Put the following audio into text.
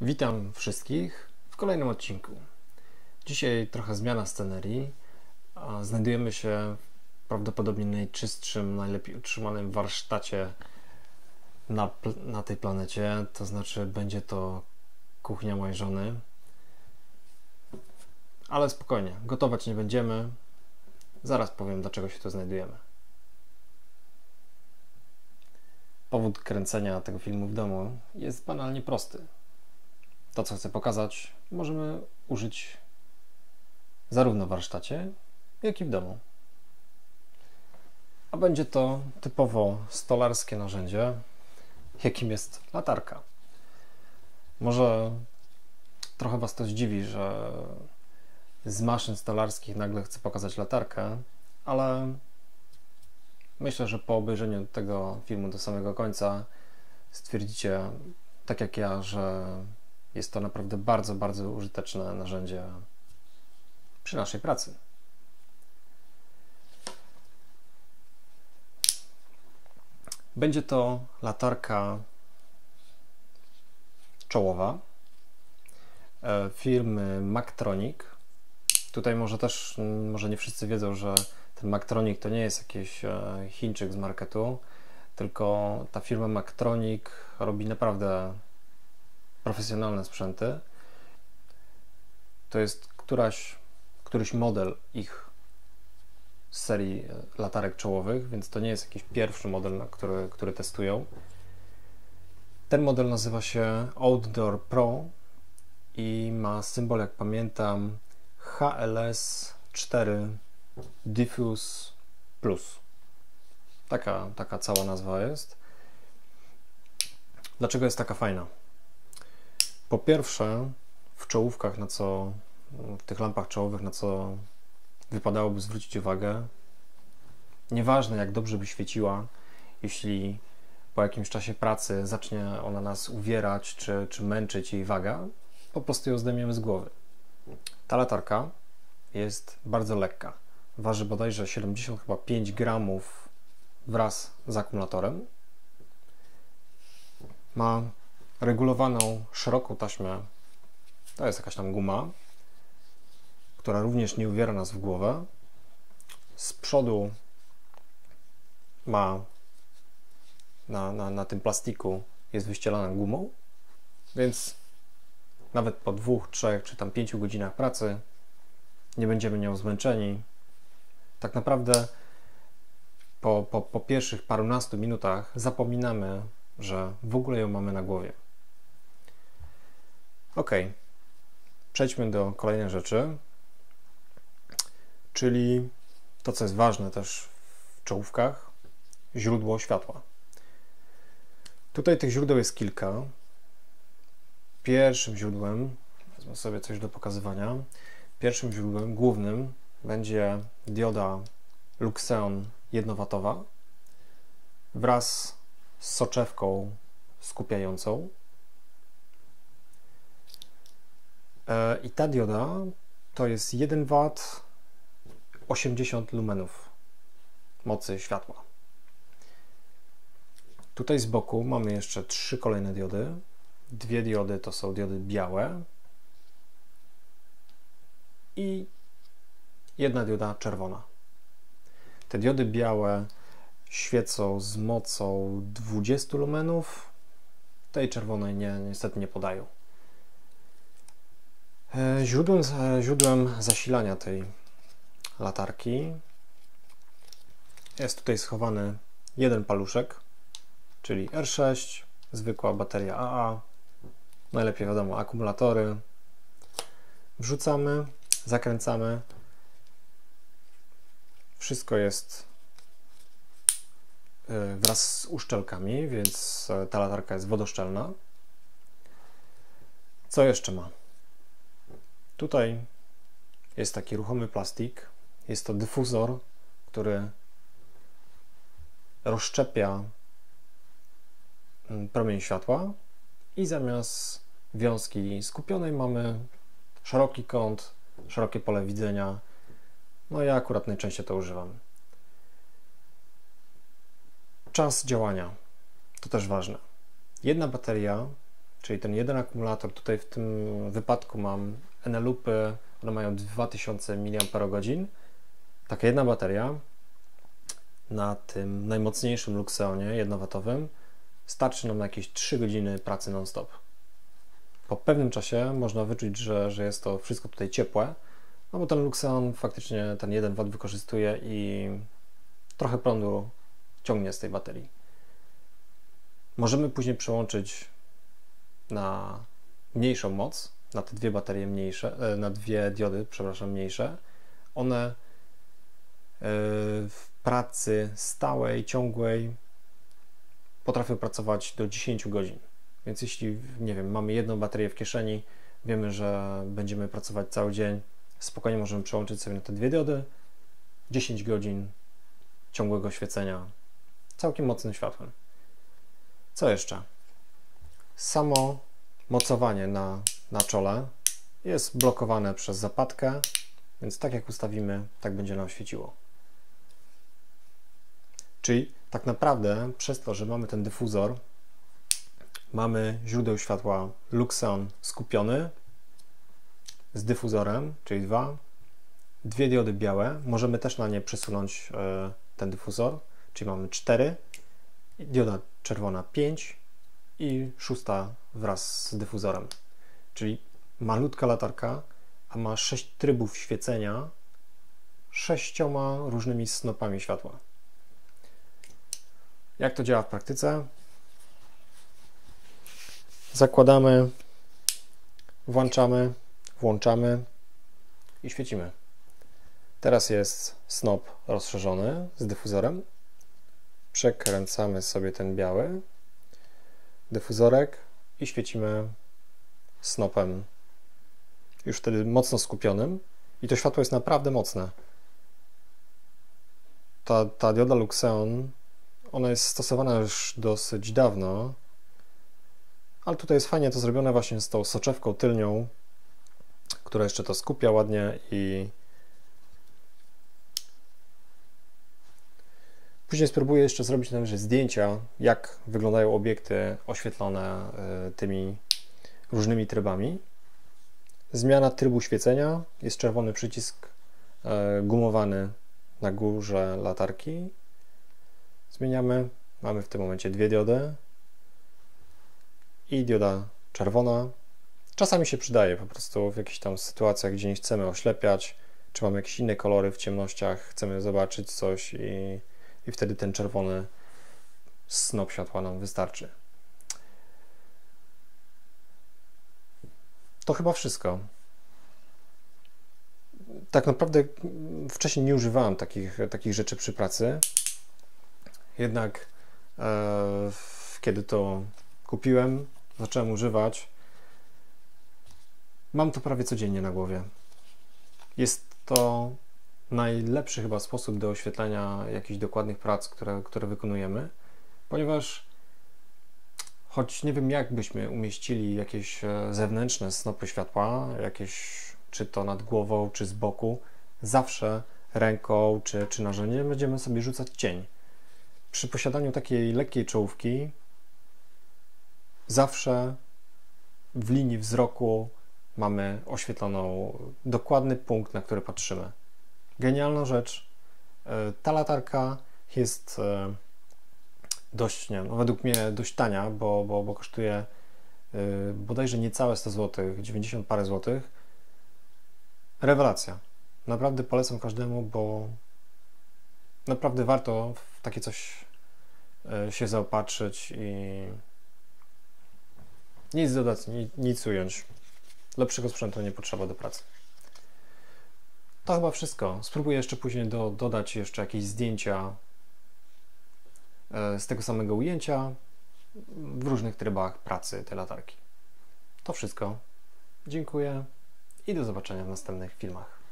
Witam wszystkich w kolejnym odcinku. Dzisiaj trochę zmiana scenerii. Znajdujemy się prawdopodobnie najczystszym, najlepiej utrzymanym warsztacie na, na tej planecie. To znaczy, będzie to kuchnia mojej żony. Ale spokojnie, gotować nie będziemy. Zaraz powiem, dlaczego się tu znajdujemy. Powód kręcenia tego filmu w domu jest banalnie prosty. To, co chcę pokazać, możemy użyć zarówno w warsztacie, jak i w domu. A będzie to typowo stolarskie narzędzie, jakim jest latarka. Może trochę Was to zdziwi, że z maszyn stolarskich nagle chcę pokazać latarkę, ale myślę, że po obejrzeniu tego filmu do samego końca stwierdzicie, tak jak ja, że jest to naprawdę bardzo, bardzo użyteczne narzędzie przy naszej pracy. Będzie to latarka czołowa e, firmy Mactronic. Tutaj może też, może nie wszyscy wiedzą, że ten Mactronic to nie jest jakiś e, Chińczyk z marketu, tylko ta firma Mactronic robi naprawdę profesjonalne sprzęty. To jest któraś, któryś model ich z serii e, latarek czołowych, więc to nie jest jakiś pierwszy model, który, który testują. Ten model nazywa się Outdoor Pro i ma symbol, jak pamiętam, HLS4 Diffuse Plus. Taka, taka cała nazwa jest. Dlaczego jest taka fajna? Po pierwsze, w czołówkach, na co w tych lampach czołowych, na co wypadałoby zwrócić uwagę, nieważne jak dobrze by świeciła, jeśli po jakimś czasie pracy zacznie ona nas uwierać czy, czy męczyć jej waga, po prostu ją zdejmiemy z głowy. Ta latarka jest bardzo lekka. Waży bodajże 75 gramów wraz z akumulatorem. Ma regulowaną szeroką taśmę. To jest jakaś tam guma, która również nie uwiera nas w głowę. Z przodu ma na, na, na tym plastiku jest wyścielana gumą, więc nawet po dwóch, trzech czy tam pięciu godzinach pracy nie będziemy nią zmęczeni. Tak naprawdę po, po, po pierwszych parunastu minutach zapominamy, że w ogóle ją mamy na głowie. Ok, przejdźmy do kolejnej rzeczy, czyli to, co jest ważne też w czołówkach, źródło światła. Tutaj tych źródeł jest kilka. Pierwszym źródłem, wezmę sobie coś do pokazywania, pierwszym źródłem głównym będzie dioda Luxeon 1W wraz z soczewką skupiającą. E, I ta dioda to jest 1 W 80 lumenów mocy światła. Tutaj z boku mamy jeszcze trzy kolejne diody. Dwie diody to są diody białe i jedna dioda czerwona. Te diody białe świecą z mocą 20 lumenów, tej czerwonej nie, niestety nie podają. E, źródłem, źródłem zasilania tej latarki jest tutaj schowany jeden paluszek, czyli R6, zwykła bateria AA, najlepiej wiadomo akumulatory. Wrzucamy, zakręcamy. Wszystko jest e, wraz z uszczelkami, więc e, ta latarka jest wodoszczelna. Co jeszcze ma? Tutaj jest taki ruchomy plastik. Jest to dyfuzor, który rozszczepia mm, promień światła i zamiast wiązki skupionej mamy szeroki kąt, szerokie pole widzenia. No ja akurat najczęściej to używam. Czas działania to też ważne. Jedna bateria czyli ten jeden akumulator, tutaj w tym wypadku mam Enelupy, one mają 2000 mAh. Taka jedna bateria na tym najmocniejszym Luxeonie jednowatowym starczy nam na jakieś 3 godziny pracy non-stop. Po pewnym czasie można wyczuć, że, że jest to wszystko tutaj ciepłe, no bo ten Luxeon faktycznie ten 1 W wykorzystuje i trochę prądu ciągnie z tej baterii. Możemy później przełączyć na mniejszą moc, na te dwie baterie mniejsze, e, na dwie diody, przepraszam, mniejsze. One e, w pracy stałej, ciągłej potrafią pracować do 10 godzin. Więc jeśli, nie wiem, mamy jedną baterię w kieszeni, wiemy, że będziemy pracować cały dzień, spokojnie możemy przełączyć sobie na te dwie diody, 10 godzin ciągłego świecenia całkiem mocnym światłem. Co jeszcze? Samo mocowanie na, na czole jest blokowane przez zapadkę, więc tak jak ustawimy, tak będzie nam świeciło. Czyli tak naprawdę przez to, że mamy ten dyfuzor, mamy źródeł światła Luxeon skupiony z dyfuzorem, czyli dwa, dwie diody białe. Możemy też na nie przesunąć e, ten dyfuzor, czyli mamy cztery, dioda czerwona 5 i szósta wraz z dyfuzorem. Czyli malutka latarka, a ma sześć trybów świecenia sześcioma różnymi snopami światła. Jak to działa w praktyce? Zakładamy, włączamy, włączamy i świecimy. Teraz jest snop rozszerzony z dyfuzorem. Przekręcamy sobie ten biały dyfuzorek i świecimy snopem. Już wtedy mocno skupionym. I to światło jest naprawdę mocne. Ta, ta dioda Luxeon ona jest stosowana już dosyć dawno, ale tutaj jest fajnie to zrobione właśnie z tą soczewką tylnią, która jeszcze to skupia ładnie i Później spróbuję jeszcze zrobić na zdjęcia, jak wyglądają obiekty oświetlone e, tymi różnymi trybami. Zmiana trybu świecenia, jest czerwony przycisk e, gumowany na górze latarki. Zmieniamy, mamy w tym momencie dwie diody i dioda czerwona. Czasami się przydaje po prostu w jakichś tam sytuacjach, gdzie nie chcemy oślepiać, czy mamy jakieś inne kolory w ciemnościach, chcemy zobaczyć coś i i wtedy ten czerwony snop światła nam wystarczy. To chyba wszystko. Tak naprawdę wcześniej nie używałem takich, takich rzeczy przy pracy. Jednak e, kiedy to kupiłem, zacząłem używać, mam to prawie codziennie na głowie. Jest to najlepszy chyba sposób do oświetlenia jakichś dokładnych prac, które, które wykonujemy, ponieważ choć nie wiem, jak byśmy umieścili jakieś e, zewnętrzne snopy światła, jakieś czy to nad głową, czy z boku, zawsze ręką czy, czy narzędziem będziemy sobie rzucać cień. Przy posiadaniu takiej lekkiej czołówki zawsze w linii wzroku mamy oświetloną dokładny punkt, na który patrzymy genialna rzecz. E, ta latarka jest e, dość, nie no według mnie dość tania, bo, bo, bo kosztuje e, bodajże niecałe 100 zł, 90 parę złotych. Rewelacja. Naprawdę polecam każdemu, bo naprawdę warto w takie coś się zaopatrzyć i nic dodać, nic ująć. Lepszego sprzętu nie potrzeba do pracy. To chyba wszystko. Spróbuję jeszcze później do, dodać jeszcze jakieś zdjęcia z tego samego ujęcia w różnych trybach pracy tej latarki. To wszystko. Dziękuję i do zobaczenia w następnych filmach.